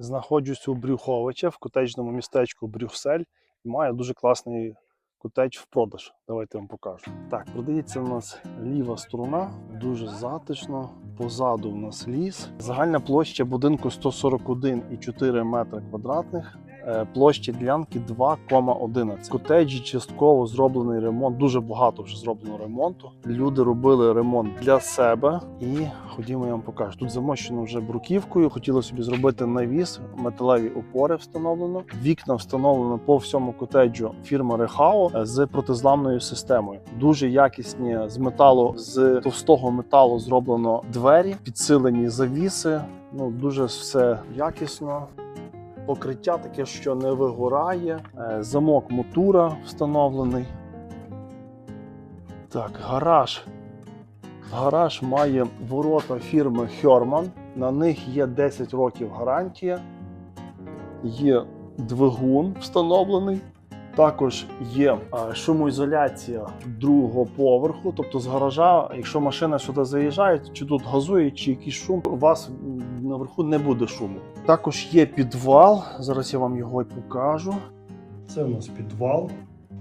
Знаходжусь у Брюховича в котеджному містечку Брюксель і маю дуже класний котедж в продаж. Давайте я вам покажу. Так, продається у нас ліва сторона, дуже затишно. Позаду у нас ліс. Загальна площа будинку 141,4 метри квадратних. Е, Площа ділянки 2,11. Котеджі частково зроблений ремонт. Дуже багато вже зроблено ремонту. Люди робили ремонт для себе і ходімо, я вам покажу. Тут замощено вже бруківкою. Хотіли собі зробити навіс, металеві опори встановлено. Вікна встановлено по всьому котеджу фірма Рехао е, з протизламною системою. Дуже якісні з металу, з товстого металу зроблено двері, підсилені завіси. Ну дуже все якісно. Покриття таке, що не вигорає. Е, Замок мотура встановлений. Так, гараж. Гараж має ворота фірми Herman. На них є 10 років гарантія. Є двигун встановлений. Також є е, шумоізоляція другого поверху. Тобто з гаража, якщо машина сюди заїжджає, чи тут газує, чи якийсь шум, у вас наверху не буде шуму. Також є підвал. Зараз я вам його покажу. Це у нас підвал.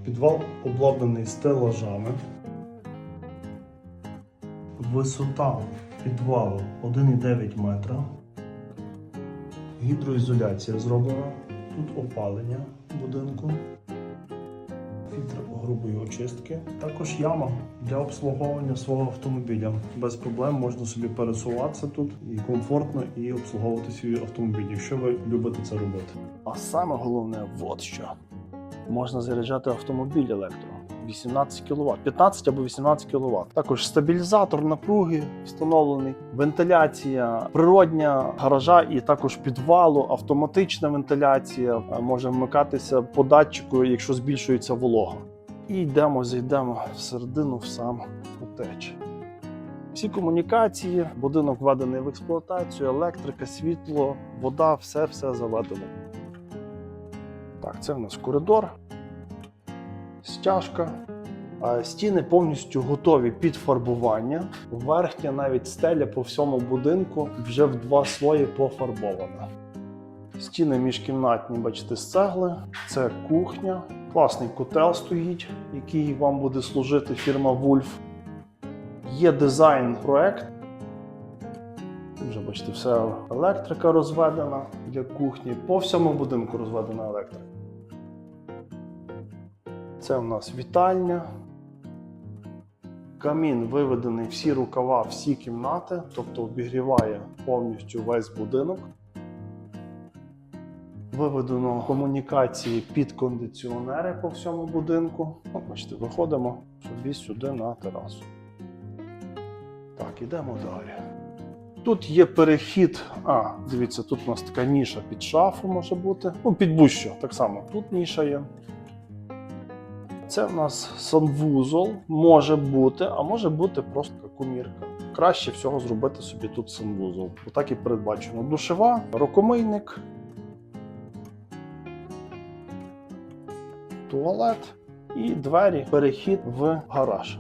Підвал обладнаний стелажами. Висота підвалу 1,9 метра. Гідроізоляція зроблена. Тут опалення будинку. Фільтр грубої очистки. Також яма для обслуговування свого автомобіля. Без проблем можна собі пересуватися тут і комфортно і обслуговувати свій автомобіль, якщо ви любите це робити. А саме головне, от що можна заряджати автомобіль електро. 18 кВт, 15 або 18 кВт. Також стабілізатор напруги встановлений, вентиляція природня гаража і також підвалу, автоматична вентиляція може вмикатися по датчику, якщо збільшується волога. І йдемо, зайдемо всередину в сам котедж. Всі комунікації, будинок введений в експлуатацію, електрика, світло, вода, все все заведено. Так, це в нас коридор стяжка. Стіни повністю готові під фарбування. Верхня навіть стеля по всьому будинку вже в два слої пофарбована. Стіни міжкімнатні, бачите, з цегли. Це кухня. Класний котел стоїть, який вам буде служити фірма Wolf. Є дизайн-проект. Вже бачите, все електрика розведена для кухні. По всьому будинку розведена електрика. Це у нас вітальня. Камін виведений всі рукава, всі кімнати, тобто обігріває повністю весь будинок. Виведено комунікації під кондиціонери по всьому будинку. От, бачите, виходимо собі сюди на терасу. Так, ідемо далі. Тут є перехід. А, дивіться, тут у нас така ніша під шафу може бути. Ну, під будь-що, так само. Тут ніша є. Це в нас санвузол, може бути, а може бути просто комірка. Краще всього зробити собі тут санвузол. Отак і передбачено. Душева, рукомийник, туалет і двері, перехід в гараж.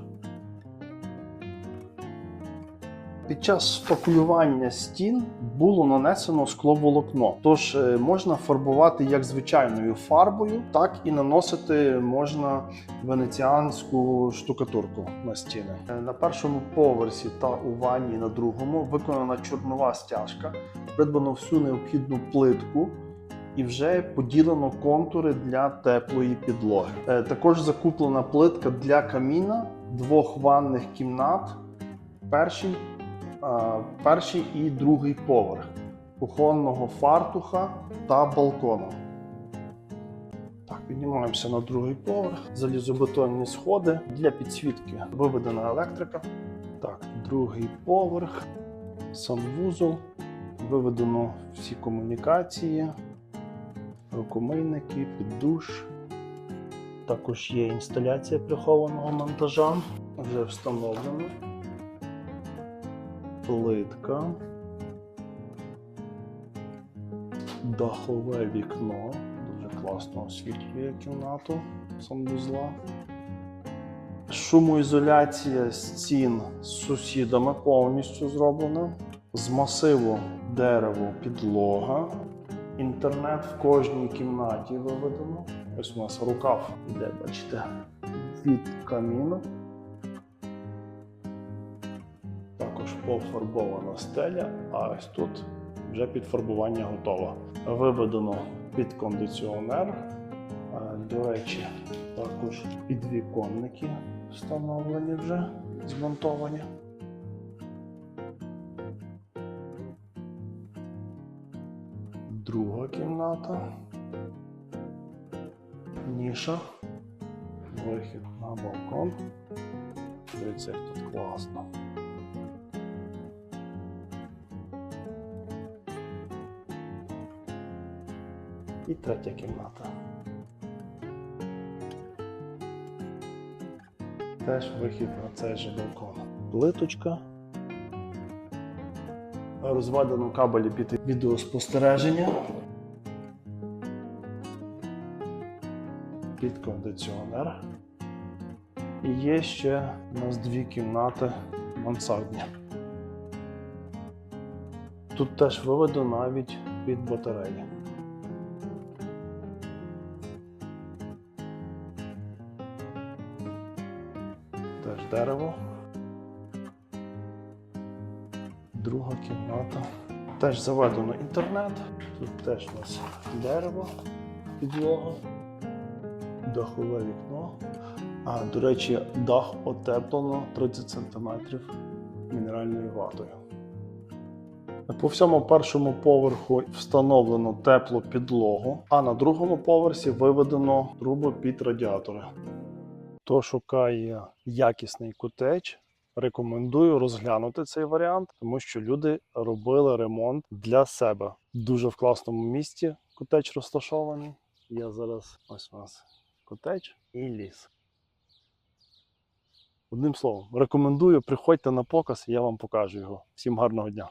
Під час шпаклювання стін було нанесено скловолокно, тож е, можна фарбувати як звичайною фарбою, так і наносити можна венеціанську штукатурку на стіни. Е, На першому поверсі та у ванні на другому виконана чорнова стяжка, придбано всю необхідну плитку. І вже поділено контури для теплої підлоги. Е, Також закуплена плитка для каміна двох ванних кімнат. Перший перший і другий поверх кухонного фартуха та балкону. Так, піднімаємося на другий поверх. Залізобетонні сходи для підсвітки. Виведена електрика. Так, другий поверх, санвузол. Виведено всі комунікації, рукомийники, піддуш. Також є інсталяція прихованого монтажа. Вже встановлено плитка, дахове вікно, дуже класно освітлює кімнату санвузла. Шумоізоляція стін з сусідами повністю зроблена. З масиву дерево підлога. Інтернет в кожній кімнаті виведено. Ось у нас рукав іде, бачите, від каміну. Також пофарбована стеля, а ось тут вже підфарбування готово. Виведено під кондиціонер. До речі, також підвіконники встановлені вже, змонтовані. Друга кімната. Ніша. Вихід на балкон. Дивіться, як тут класно. І третя кімната. Теж вихід на цей же балкон. Плиточка. Розведено кабелі під відеоспостереження. Під кондиціонер. І є ще у нас дві кімнати мансардні. Тут теж виведено навіть під батареї. Теж дерево. Друга кімната. Теж заведено інтернет. Тут теж у нас дерево, підлога, дахове вікно. А, до речі, дах отеплено 30 см мінеральною ватою. По всьому першому поверху встановлено теплу підлогу, а на другому поверсі виведено трубу під радіатори. Хто шукає якісний котедж, рекомендую розглянути цей варіант, тому що люди робили ремонт для себе. Дуже в класному місці Котеч розташований. Я зараз ось у нас котеч і ліс. Одним словом, рекомендую, приходьте на показ, я вам покажу його. Всім гарного дня!